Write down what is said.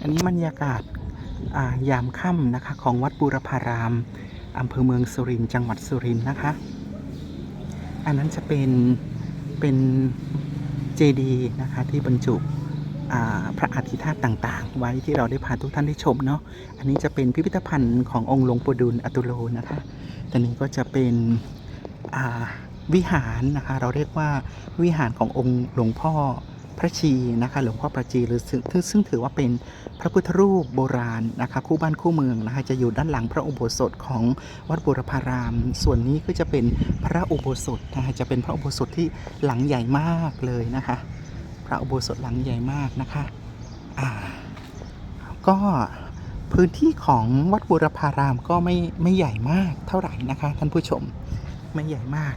อันนี้บรรยากาศายามค่ำนะคะ ของวัดบูรพารามอำเภอเมืองสุรินทร์จังหวัดสุรินทร์นะคะ อันนั้นจะเป็นเป็นเจดีย์นะคะที่บรรจุพระอธิธาตุต่างๆ ไว้ที่เราได้พาทุกท่านได้ชมเนาะ อันนี้จะเป็นพิพิธภัณฑ์ขององค์หลวงปู่ดูลอตุโลนะคะต่นี้ก็จะเป็นวิหารนะคะ เราเรียกว่าวิหารขององค์หลวงพ่อ พระชีนะคะหลวงพ่อประชีหรือซึ่งซึ่งถือว่าเป็นพระพุทธรูปโบราณนะคะคู่บ้านคู่เมืองนะคะจะอยู่ด้านหลังพระอุโบสถของวัดบุรพาราม ส่วนนี้ก็จะเป็นพระอุโบสถนะคะจะเป็นพระอุโบสถที่หลังใหญ่มากเลยนะคะ พระอุโบสถหลังใหญ่มากนะคะอ่าก็พื้นที่ของวัดบุรพารามก็ไม่ไม่ใหญ่มากเท่าไหร่นะคะ ท่านผู้ชมไม่ใหญ่มาก